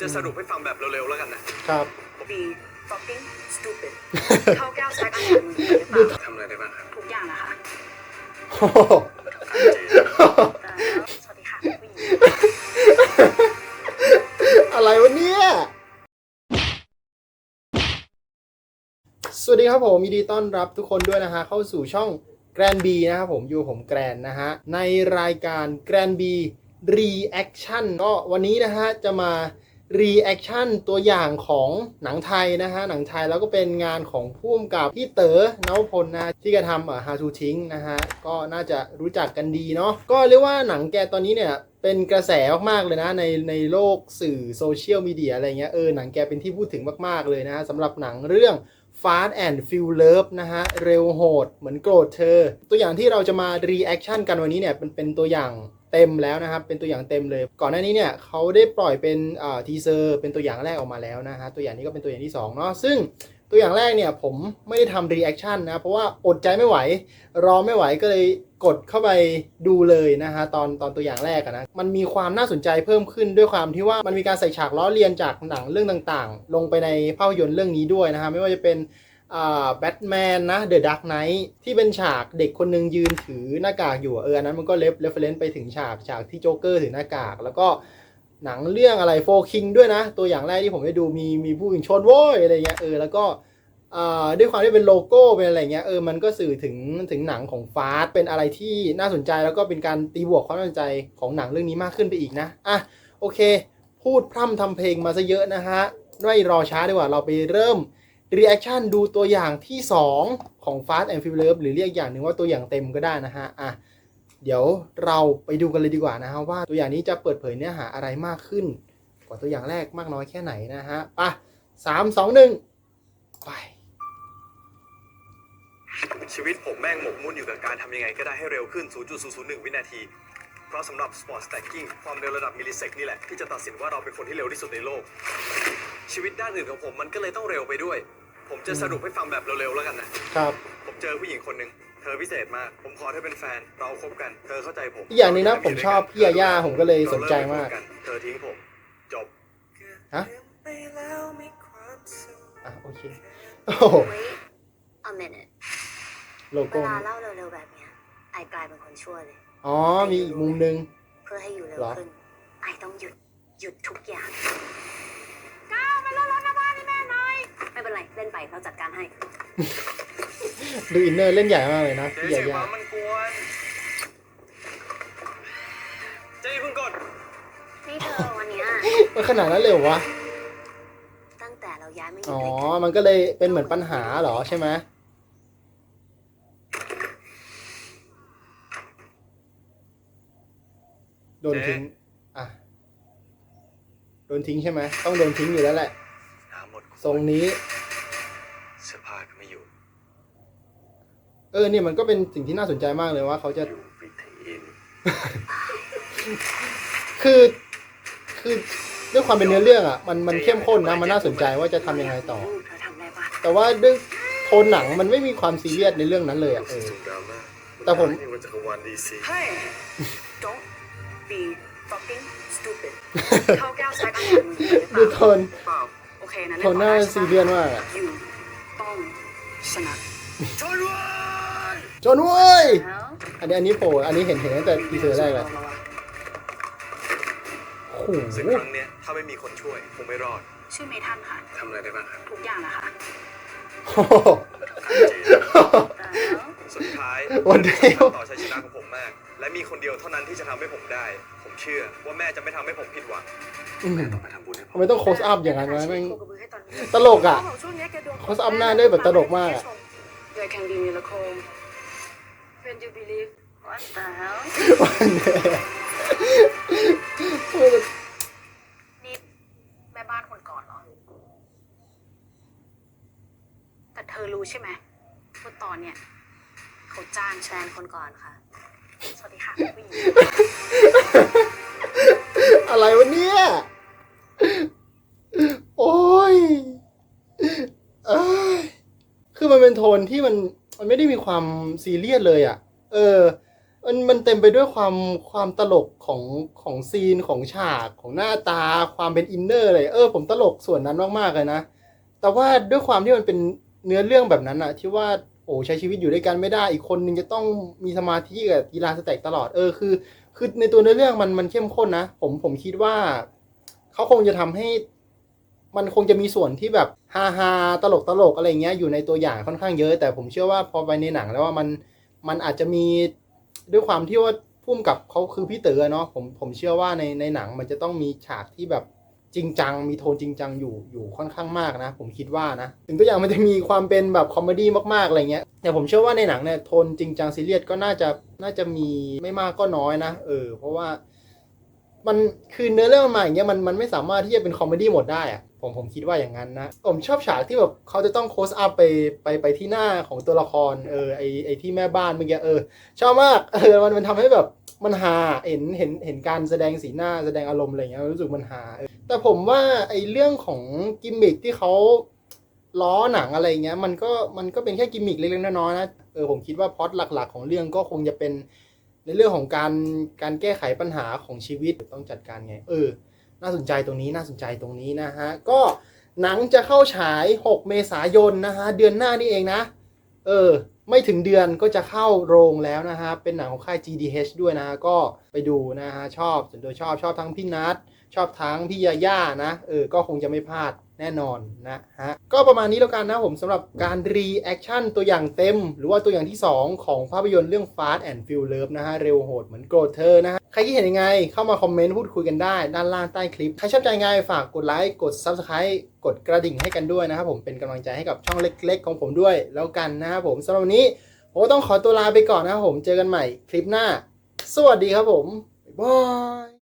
จะสรุปให้ฟังแบบเร็วๆแล้วกันนะครับ be fucking stupid เข้าแก้วแซกอาหารมึงหรือเปล่าทำอะไรได้บ้างครับทุกอย่างนะคะโอ้โหแต่สวัสดีค่ะผู้หญิงอะไรวะเนี่ยสวัสดีครับผมยินดีต้อนรับทุกคนด้วยนะฮะเข้าสู่ช่องแกรนบีนะครับผมอยู่กับผมแกรนนะฮะในรายการแกรนบีรีแอคชั่นก็วันนี้นะฮะจะมา รีแอคชั่นตัวอย่างของหนังไทยนะฮะหนังไทยแล้วก็เป็นงานของผู้กำกับพี่เต๋อเนวพลนะที่แกทำเอ่อ How to ทิ้งนะฮะก็น่าจะรู้จักกันดีเนาะก็เรียกว่าหนังแกตอนนี้เนี่ยเป็นกระแสมากๆเลยนะในในโลกสื่อโซเชียลมีเดียอะไรเงี้ยเออหนังแกเป็นที่พูดถึงมากๆเลยนะฮะสำหรับหนังเรื่อง ฟาส t and f u r Love นะฮะ เร็วโหด เหมือนโกรธเธอ ตัวอย่างที่เราจะมารีแอคชั่นกันวันนี้เนี่ยเป็นเป็นตัวอย่างเต็มแล้วนะครับ เป็นตัวอย่างเต็มเลย ก่อนหน้านี้เนี่ยเขาได้ปล่อยเป็นอ่าทีเซอร์เป็นตัวอย่างแรกออกมาแล้วนะฮะ ตัวอย่างนี้ก็เป็นตัวอย่างที่สองเนาะ ซึ่งตัวอย่างแรกเนี่ยผมไม่ได้ทำรีแอคชั่นนะ เพราะว่าอดใจไม่ไหว รอไม่ไหวก็เลย กดเข้าไปดูเลยนะฮะตอนตอนตัวอย่างแรกนะมันมีความน่าสนใจเพิ่มขึ้นด้วยความที่ว่ามันมีการใส่ฉากล้อเลียนจากหนังเรื่องต่างๆ ลงไปในภาพยนตร์เรื่องนี้ด้วยนะฮะไม่ว่าจะเป็นแบทแมนนะเดอะดักไนท์ที่เป็นฉากเด็กคนหนึงยืนถือหน้ากากอยู่เอออันนั้นมันก็เลฟเรฟเฟรนซ์ไปถึงฉากฉากที่โจ๊กเกอร์ถือหน้ากาก แล้วก็หนังเรื่องอะไรโฟคิงด้วยนะ ตัวอย่างแรกที่ผมได้ดูมีมีผู้หญิงชนโว้ยอะไรเงี้ยเออแล้วก็ ด้วยความที่เป็นโลโก้เป็นอะไรเงี้ยเออมันก็สื่อถึงถึงหนังของฟาสเป็นอะไรที่น่าสนใจแล้วก็เป็นการตีบวกความน่าสนใจของหนังเรื่องนี้มากขึ้นไปอีกนะอะโอเค พูดพร่ำทำเพลงมาซะเยอะนะฮะไม่รอช้าดีกว่าเราไปเริ่มรีแอคชั่นดูตัวอย่างที่ 2 ของ Fast and Furious หรือเรียกอย่างหนึ่งว่าตัวอย่างเต็มก็ได้นะฮะอะเดี๋ยวเราไปดูกันเลยดีกว่านะฮะว่าตัวอย่างนี้จะเปิดเผยเนื้อหาอะไรมากขึ้น กว่าตัวอย่างแรกมากน้อยแค่ไหนนะฮะไปสามสองหนึ่งไป ชีวิตผมแม่งหมกมุ่นอยู่กับการทำยังไงก็ได้ให้เร็วขึ้น 0.001 วินาที เพราะสำหรับ Sport Stacking ความเร็วระดับมิลลิเซกนี่แหละ ที่จะตัดสินว่าเราเป็นคนที่เร็วที่สุดในโลก ชีวิตด้านอื่นของผมมันก็เลยต้องเร็วไปด้วย ผมจะสรุปให้ฟังแบบเร็วๆแล้วกันนะ ครับ ผมเจอผู้หญิงคนหนึ่งเธอพิเศษมาก ผมขอเธอเป็นแฟน เราคบกัน เธอเข้าใจผมอีกอย่างหนึ่งนะผมชอบพี่ยาย่าผมก็เลยสนใจมาก เรเลิไปคบนเธอทิ้งผม จบ ฮะ อะโอเค โอ้โห wait a minute โลเวโก้ ลาเล่าเร็วๆแบบเนี้ยไอกลายเป็นคนชั่วเลย อ๋อ มีอีกมุมหนึ่ง เพื่อให้อยู่เร็วเหรอ ขึ้น ไอต้องหยุดหยุดทุกอย่างก้าวไปเล่นรถนะบ้านให้แม่หน่อยไม่เป็นไรเล่นไปเราจัดการให้ ดูอินเนอร์เล่นใหญ่มากเลยนะเดี๋ยวพี่ยาเสียงย่าปั๊มมันกวนเจ๊อย่าเพิ่งกด นี่เธอวันเนี้ยมันขนาดนั้นเลยเหรอวะ ตั้งแต่เราย้ายมาอยู่อ๋อ ด้วยกันมันก็เลยเป็นเหมือนปัญหาเหรอใช่ไหม โดนทิ้ง อะ โดนทิ้งใช่ไหม ต้องโดนทิ้งอยู่แล้วแหละหาหมดทรงนี้ เสื้อผ้าก็ไม่อยู่เออเนี่ยมันก็เป็นสิ่งที่น่าสนใจมากเลยว่าเขาจะ อยู่วิทีนคือ คือด้วยความเป็นเนื้อเรื่องอะ มันมันเข้มข้นนะ มันน่าสนใจว่าจะทำยังไงต่อลูกเธอทำได้ปะแต่ว่าด้วยโทนหนังมันไม่มีความซีเรียสในเรื่องนั้นเลยอะเออดราม่าแต่ผม นี่มันจักรวาลดีซี Hey don't be fucking stupid เข้าแก้วแซกอาหารมึงหรือเปดูล่าโทน เปล่าโอเคนะโทนหน้าซีเรียสมากอะอยู่ต้องชนะชนว้ยจนเว้ย แล้วอันนี้อันนี้โผล่อันนี้เห็นเห็นตั้งแต่ทีเซอร์แรกเลยโอ้โหซึ่งครั้งเนี้ยถ้าไม่มีคนช่วยคงไม่รอดชื่อเมทันค่ะ ทำอะไรได้บ้างครับทุกอย่างนะคะโอ้โหแล้วสุดท้าย วันเดียว ต่อชัยชนะของผมมาก และมีคนเดียวเท่านั้นที่จะทำให้ผมได้ ผมเชื่อว่าแม่จะไม่ทำให้ผมผิดหวังอืมแม่ต้องไปทำบุญให้ผทำม ไมต้องโคสอัพอย่างนั้นวะแม่งโคกระบือให้ตอนนี้ตลกอะ เขาบอกช่วงนี้แกดวงตกเขาซ้ำหน้าด้วยแบบตลกมากอะ There can be miracle when you believe what the hell นี่แม่บ้านคนก่อนเหรอ แต่เธอรู้ใช่ไหมว่าตอนเนี้ยเขาจ้างแชนคนก่อนค่ะ สวัสดีค่ะผู้หญิงอะไรวะเนี่ย โอ้ยเอ้ยคือมันเป็นโทนที่มันมันไม่ได้มีความซีเรียสเลยอะ เออ มันมันเต็มไปด้วยความความตลกของของซีนของฉากของหน้าตา ความเป็นอินเนอร์เลยเออผมตลกส่วนนั้นมากๆเลยนะ แต่ว่าด้วยความที่มันเป็นเนื้อเรื่องแบบนั้นอะที่ว่า โอ้ใช้ชีวิตอยู่ด้วยกันไม่ได้ อีกคนนึงจะต้องมีสมาธิกับกีฬาสเต็กตลอดเออคือ คือในตัวเนื้อเรื่องมันมันเข้มข้นนะ ผมผมคิดว่าเขาคงจะทำให้มันคงจะมีส่วนที่แบบฮาฮาตลกตลกอะไรเงี้ยอยู่ในตัวอย่างค่อนข้างเยอะ แต่ผมเชื่อว่าพอไปในหนังแล้วว่ามันมันอาจจะมีด้วยความที่ว่าพุ่มกับเขาคือพี่เต๋อเนาะผมผมเชื่อว่าในในหนังมันจะต้องมีฉากที่แบบ จริงจังมีโทนจริงจังอยู่อยู่ค่อนข้างมากนะ ผมคิดว่านะถึงตัวอย่างมันจะมีความเป็นแบบคอมเมดี้มากๆอะไรเงี้ยแต่ผมเชื่อว่าในหนังเนี่ยโทนจริงจังซีเรียสก็น่าจะน่าจะมีไม่มากก็น้อยนะเออเพราะว่า มันคือเนื้อเรื่องมันมาอย่างเงี้ยมันมันไม่สามารถที่จะเป็นคอมเมดี้หมดได้อะผมผมคิดว่าอย่างนั้นนะ ผมชอบฉากที่แบบเขาจะต้องโคสอัพไปไปไปที่หน้าของตัวละครเออไอไอที่แม่บ้านเมื่อกี้เออ ชอบมากเออมันมันทำให้แบบมันฮาเห็นเห็นเห็นการแสดงสีหน้าแสดงอารมณ์อะไรเงี้ยรู้สึกมันฮาแต่ผมว่าไอเรื่องของกิมมิคที่เขาล้อหนังอะไรเงี้ยมันก็มันก็เป็นแค่กิมมิคเล็กๆน้อยๆนะเออผมคิดว่าพอตหลัก ๆ ของเรื่องก็คงจะเป็น ในเรื่องของการการแก้ไขปัญหาของชีวิตต้องจัดการไง เออ น่าสนใจตรงนี้น่าสนใจตรงนี้นะฮะ ก็หนังจะเข้าฉาย 6 เมษายนนะฮะ เดือนหน้านี่เองนะ เออ ไม่ถึงเดือนก็จะเข้าโรงแล้วนะฮะ เป็นหนังของค่าย GDH ด้วยนะ ก็ไปดูนะฮะ ชอบส่วนตัวชอบชอบทั้งพี่นัทชอบทั้งพี่ยาย่านะ เออ ก็คงจะไม่พลาด แน่นอนนะฮะ ก็ประมาณนี้แล้วกันนะผมสำหรับการรีแอคชั่นตัวอย่างเต็ม หรือว่าตัวอย่างที่ 2 ของภาพยนตร์เรื่อง Fast and f u r i o u s นะฮะ เร็วโหดเหมือนโกรธเธอนะฮะ ใครคิดเห็นยังไงเข้ามาคอมเมนต์พูดคุยกันได้ ด้านล่างใต้คลิป ใครชอบใจไงฝากกดไลค์กด Subscribe กดกระดิ่งให้กันด้วยนะครับผมเป็นกำลังใจให้กับช่องเล็ก ๆ ของผมด้วยแล้วกันนะครับผมสำหรับวันนี้ผมต้องขอตัวลาไปก่อนนะครับผมเจอกันใหม่คลิปหน้า สวัสดีครับผมบ๊ายบาย